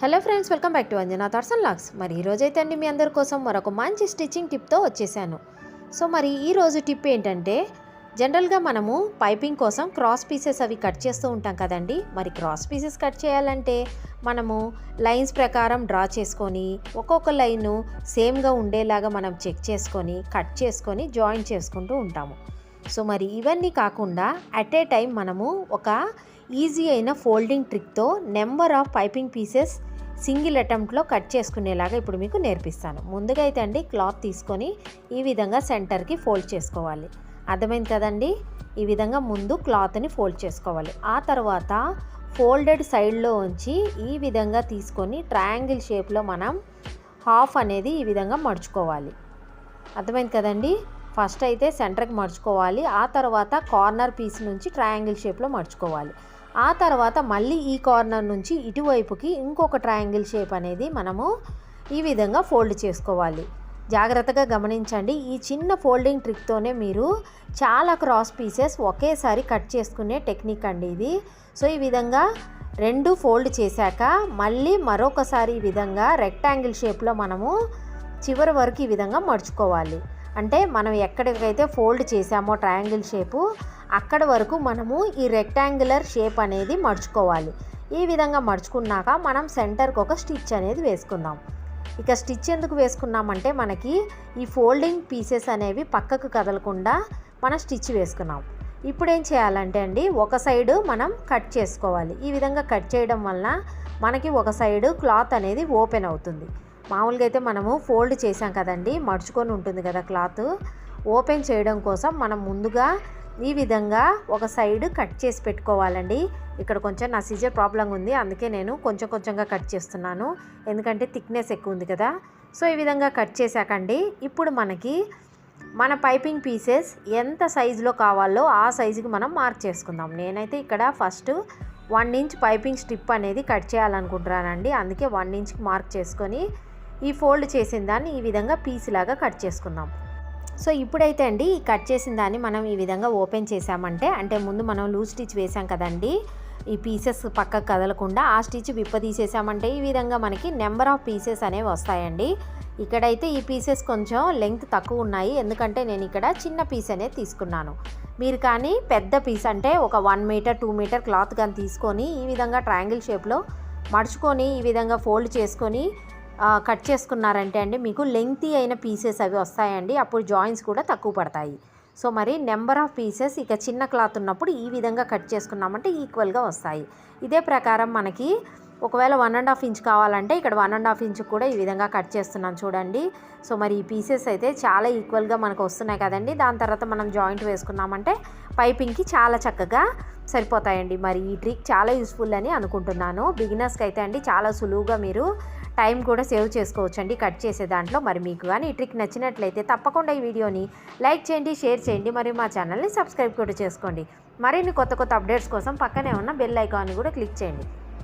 Hello friends welcome back to Anjana thoughts and locks. మరి ఈరోజైతే అండి మీ అందరి కోసం మరొక మంచి స్టిచ్చింగ్ టిప్తో వచ్చేసాను. సో మరి ఈరోజు టిప్ ఏంటంటే జనరల్గా మనము పైపింగ్ కోసం క్రాస్ పీసెస్ అవి కట్ చేస్తూ ఉంటాం కదండి. మరి క్రాస్ పీసెస్ కట్ చేయాలంటే మనము లైన్స్ ప్రకారం డ్రా చేసుకొని ఒక్కొక్క లైను సేమ్గా ఉండేలాగా మనం చెక్ చేసుకొని కట్ చేసుకొని జాయిన్ చేసుకుంటూ ఉంటాము. సో మరి ఇవన్నీ కాకుండా అట్ ఏ టైం మనము ఒక ఈజీ అయిన folding ట్రిక్తో number of piping pieces single అటెంప్ట్లో cut చేసుకునేలాగా ఇప్పుడు మీకు నేర్పిస్తాను. ముందుగా అయితే అండి క్లాత్ తీసుకొని ఈ విధంగా సెంటర్కి ఫోల్డ్ చేసుకోవాలి. అర్థమైంది కదండి? ఈ విధంగా ముందు క్లాత్ని ఫోల్డ్ చేసుకోవాలి. ఆ తర్వాత ఫోల్డెడ్ సైడ్లో ఉంచి ఈ విధంగా తీసుకొని ట్రయాంగిల్ షేప్లో మనం హాఫ్ అనేది ఈ విధంగా మడుచుకోవాలి. అర్థమైంది కదండి? ఫస్ట్ అయితే సెంటర్కి మడుచుకోవాలి. ఆ తర్వాత కార్నర్ పీస్ నుంచి ట్రయాంగిల్ షేప్లో మడుచుకోవాలి. ఆ తర్వాత మళ్ళీ ఈ కార్నర్ నుంచి ఇటువైపుకి ఇంకొక ట్రయాంగిల్ షేప్ అనేది మనము ఈ విధంగా ఫోల్డ్ చేసుకోవాలి. జాగ్రత్తగా గమనించండి. ఈ చిన్న ఫోల్డింగ్ ట్రిక్తోనే మీరు చాలా క్రాస్ పీసెస్ ఒకేసారి కట్ చేసుకునే టెక్నిక్ అండి ఇది. సో ఈ విధంగా రెండు ఫోల్డ్ చేశాక మళ్ళీ మరొకసారి ఈ విధంగా రెక్టాంగిల్ షేప్లో మనము చివరి వరకు ఈ విధంగా మడుచుకోవాలి. అంటే మనం ఎక్కడికైతే ఫోల్డ్ చేసామో ట్రయాంగిల్ షేపు అక్కడ వరకు మనము ఈ రెక్టాంగులర్ షేప్ అనేది మడుచుకోవాలి. ఈ విధంగా మడుచుకున్నాక మనం సెంటర్కి ఒక స్టిచ్ అనేది వేసుకుందాం. ఇక స్టిచ్ ఎందుకు వేసుకున్నామంటే మనకి ఈ ఫోల్డింగ్ పీసెస్ అనేవి పక్కకు కదలకుండా మనం స్టిచ్ వేసుకున్నాం. ఇప్పుడు ఏం చేయాలంటే అండి ఒక సైడు మనం కట్ చేసుకోవాలి. ఈ విధంగా కట్ చేయడం వలన మనకి ఒక సైడు క్లాత్ అనేది ఓపెన్ అవుతుంది. మామూలుగా అయితే మనము ఫోల్డ్ చేసాం కదండి మడుచుకొని ఉంటుంది కదా క్లాత్. ఓపెన్ చేయడం కోసం మనం ముందుగా ఈ విధంగా ఒక సైడ్ కట్ చేసి పెట్టుకోవాలండి. ఇక్కడ కొంచెం నా సీజర్ ప్రాబ్లం ఉంది అందుకే నేను కొంచెం కొంచెంగా కట్ చేస్తున్నాను. ఎందుకంటే థిక్నెస్ ఎక్కువ ఉంది కదా. సో ఈ విధంగా కట్ చేశాకండి. ఇప్పుడు మనకి మన పైపింగ్ పీసెస్ ఎంత సైజులో కావాలో ఆ సైజుకి మనం మార్క్ చేసుకుందాం. నేనైతే ఇక్కడ first one inch piping strip అనేది కట్ చేయాలనుకుంటున్నానండి. అందుకే వన్ ఇంచ్కి మార్క్ చేసుకొని ఈ ఫోల్డ్ చేసిన దాన్ని ఈ విధంగా పీస్ లాగా కట్ చేసుకుందాం. సో ఇప్పుడైతే అండి ఈ కట్ చేసిన దాన్ని మనం ఈ విధంగా ఓపెన్ చేసామంటే అంటే ముందు మనం లూజ్ స్టిచ్ వేసాం కదండి ఈ పీసెస్ పక్కకు కదలకుండా ఆ స్టిచ్ విప్పదీసేసామంటే ఈ విధంగా మనకి నెంబర్ ఆఫ్ పీసెస్ అనేవి వస్తాయండి. ఇక్కడైతే ఈ పీసెస్ కొంచెం లెంగ్త్ తక్కువ ఉన్నాయి ఎందుకంటే నేను ఇక్కడ చిన్న పీస్ అనేది తీసుకున్నాను. మీరు కానీ పెద్ద పీస్ అంటే ఒక one metre two metre cloth కానీ తీసుకొని ఈ విధంగా ట్రయాంగిల్ షేప్లో మడుచుకొని ఈ విధంగా ఫోల్డ్ చేసుకొని కట్ చేసుకున్నారంటే అండి మీకు లెంగ్తీ అయిన పీసెస్ అవి వస్తాయండి. అప్పుడు జాయింట్స్ కూడా తక్కువ పడతాయి. సో మరి నెంబర్ ఆఫ్ పీసెస్ ఇక చిన్న క్లాత్ ఉన్నప్పుడు ఈ విధంగా కట్ చేసుకున్నామంటే ఈక్వల్గా వస్తాయి. ఇదే ప్రకారం మనకి ఒకవేళ వన్ అండ్ హాఫ్ ఇంచ్ కావాలంటే ఇక్కడ వన్ అండ్ హాఫ్ ఇంచ్ కూడా ఈ విధంగా కట్ చేస్తున్నాను చూడండి. సో మరి ఈ పీసెస్ అయితే చాలా ఈక్వల్గా మనకు వస్తున్నాయి కదండి. దాని తర్వాత మనం జాయింట్ వేసుకున్నామంటే పైపింగ్కి చాలా చక్కగా సరిపోతాయండి. మరి ఈ ట్రిక్ చాలా యూస్ఫుల్ అని అనుకుంటున్నాను. బిగినర్స్కి అయితే అండి చాలా సులువుగా మీరు టైం కూడా సేవ్ చేసుకోవచ్చు అండి కట్ చేసే దాంట్లో. మరి మీకు కానీ ఈ ట్రిక్ నచ్చినట్లయితే తప్పకుండా ఈ వీడియోని లైక్ చేయండి షేర్ చేయండి. మరి మా ఛానల్ని సబ్స్క్రైబ్ కూడా చేసుకోండి. మరిన్ని కొత్త కొత్త అప్డేట్స్ కోసం పక్కనే ఉన్న బెల్ ఐకాన్ని కూడా క్లిక్ చేయండి.